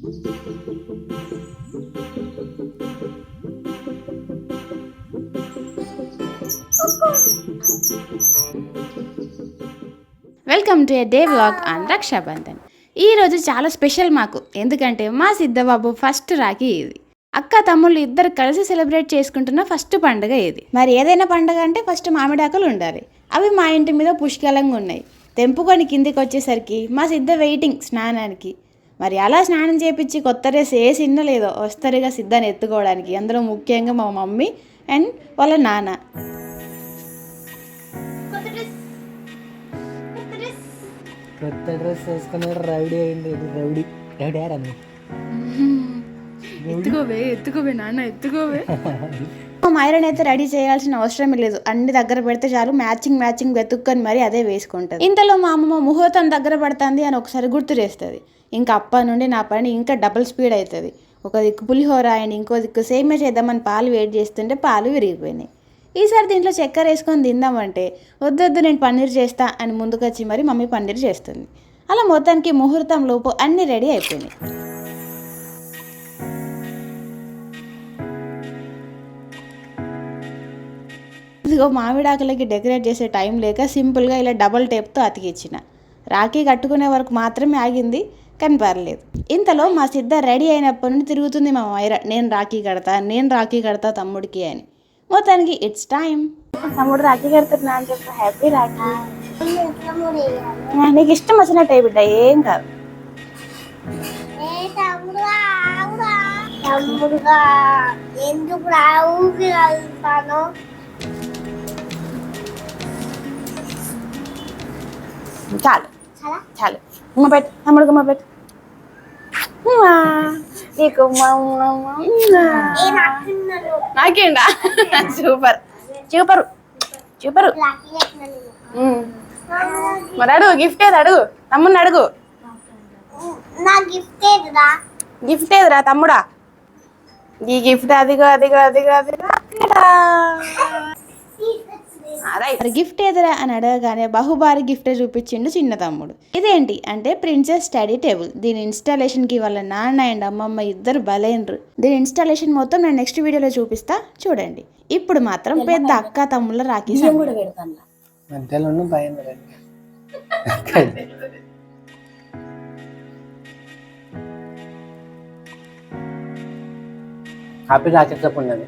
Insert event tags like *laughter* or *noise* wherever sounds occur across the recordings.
Welcome to a day vlog on Rakshabandhan ఈరోజు చాలా special మాకు. ఎందుకంటే మా సిద్ధబాబు ఫస్ట్ రాఖీ ఇది. అక్క తమ్ముళ్ళు ఇద్దరు కలిసి సెలబ్రేట్ చేసుకుంటున్న ఫస్ట్ పండుగ ఇది. మరి ఏదైనా పండుగ అంటే ఫస్ట్ మామిడాకులు ఉండాలి. అవి మా ఇంటి మీద పుష్కలంగా ఉన్నాయి. తెంపుకొని కిందికి వచ్చేసరికి మా సిద్ధ వెయిటింగ్ స్నానానికి మరి అలా స్నానం చేపించి కొత్త డ్రెస్ ఏ సిన్న లేదో వస్తారుగా సిద్ధాన్ని ఎత్తుకోవడానికి అందులో ముఖ్యంగా మా మమ్మీ అండ్ వాళ్ళ నాన్న. కొత్త డ్రెస్. వేసుకున్నాడు రౌడీ అయింది. రౌడీ. రౌడీ *laughs* ఎత్తుకోవే ఎత్తుకోవే నాన్న ఎత్తుకోవే. *laughs* ఐరన్ అయితే రెడీ చేయాల్సిన అవసరం లేదు. అన్ని దగ్గర పెడితే చాలు మ్యాచింగ్ మ్యాచింగ్ వెతుక్కొని మరి అదే వేసుకుంటుంది. ఇంతలో మా అమ్మమ్మ ముహూర్తం దగ్గర పడుతుంది అని ఒకసారి గుర్తు చేస్తుంది. ఇంకా అప్ప నుండి నా పని ఇంకా డబుల్ స్పీడ్ అవుతుంది ఒక దిక్కు పులిహోర అండ్ ఇంకో దిక్కు సేమే చేద్దామని పాలు వేడి చేస్తుంటే పాలు విరిగిపోయినాయి. ఈసారి దీంట్లో చక్కెర వేసుకొని తిందామంటే వద్దొద్దు నేను పన్నీర్ చేస్తా అని ముందుకొచ్చి మరి మమ్మీ పన్నీర్ చేస్తుంది. అలా మొత్తానికి ముహూర్తం లోపు అన్నీ రెడీ అయిపోయినాయి. ఇదిగో మామిడాకులకి డెకరేట్ చేసే టైం లేక సింపుల్గా ఇలా డబల్ టేప్తో అతికిచ్చిన. రాఖీ కట్టుకునే వరకు మాత్రమే ఆగింది కానీ పర్లేదు. ఇంతలో మా సిద్ధ రెడీ అయినప్పటి నుండి తిరుగుతుంది మా మైర నేను రాఖీ కడతా నేను రాఖీ కడతా తమ్ముడికి అని. మొత్తానికి ఇట్స్ టైం తమ్ముడు రాఖీ కడుతున్నా అని చెప్పి హ్యాపీ రాఖీ. నీకు ఇష్టం వచ్చినట్టే బిడ్డ ఏం కాదు. ఎందుకు రావుకి చాలు. చాలా? చాలు. ఉమ్మ. పెట్టు తమ్ముడు గుమ్మ పెట్టు. నీకు నాకేండా సూపర్. కట్టినాను ఉమ్. మరి అడుగు గిఫ్ట్ ఏది అడుగు? తమ్ముడిని అడుగు. నా గిఫ్ట్ ఏదిరా? తమ్ముడా? ఈ గిఫ్ట్ అదిగో అదిగో అదిగో అదిగో. మరి గిఫ్ట్ ఏదిరా అని అడగగానే బహుబారి గిఫ్ట్ చూపించిండు చిన్న తమ్ముడు. ఇదేంటి? అంటే ప్రిన్సెస్ స్టడీ టేబుల్. దీని ఇన్స్టాలేషన్కి వాళ్ళ నాన్న అండ్ అమ్మమ్మ ఇద్దరు బలైనరు దీని ఇన్స్టాలేషన్ మొత్తం నేను నెక్స్ట్ వీడియోలో చూపిస్తా. చూడండి. ఇప్పుడు మాత్రం పెద్ద అక్క తమ్ముళ్ళ రాఖీ. మధ్యలో భయం హ్యాపీ రాకెట్ చెప్పండి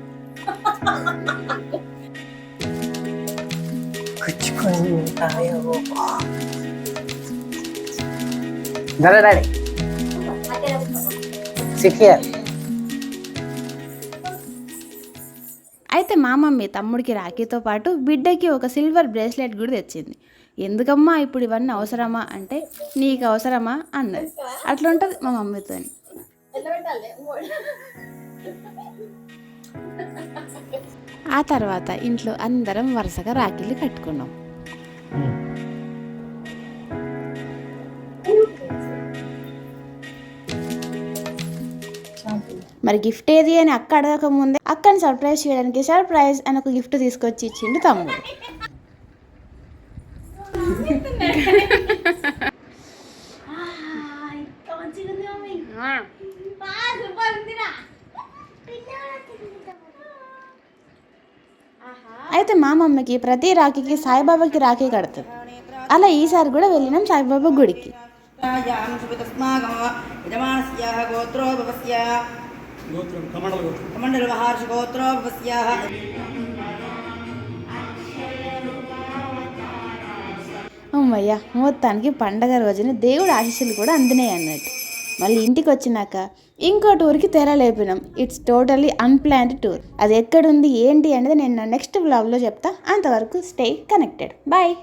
అయితే మా మమ్మీ తమ్ముడికి రాఖీతో పాటు బిడ్డకి ఒక సిల్వర్ బ్రేస్లెట్ కూడా తెచ్చింది. ఎందుకమ్మా ఇప్పుడు ఇవన్నీ అవసరమా అంటే నీకు అవసరమా? అన్నది. అట్లుంటుంది మా మమ్మీతో ఆ తర్వాత ఇంట్లో అందరం వరుసగా రాఖీలు కట్టుకున్నాం. మరి గిఫ్ట్ ఏది అని అక్క అడగక ముందే అక్కని సర్ప్రైజ్ చేయడానికి సర్ప్రైజ్ అని ఒక గిఫ్ట్ తీసుకొచ్చి ఇచ్చిండు తమ్ముడు. *laughs* అయితే మా మమ్మీకి ప్రతి రాఖీకి సాయిబాబాకి రాఖీ కడుతుంది అలా ఈసారి కూడా వెళ్ళినాం సాయిబాబా గుడికి. అమ్మయ్యా మొత్తానికి పండగ రోజున దేవుడు ఆశీస్సులు కూడా అందినాయి అన్నట్టు. మళ్ళీ ఇంటికి వచ్చినాక ఇంకో టూర్కి తెరలేపినాం ఇట్స్ టోటలీ అన్ప్లాన్డ్ టూర్ అది ఎక్కడుంది ఏంటి అనేది నేను నెక్స్ట్ బ్లాగ్లో చెప్తా. అంతవరకు స్టే కనెక్టెడ్ బాయ్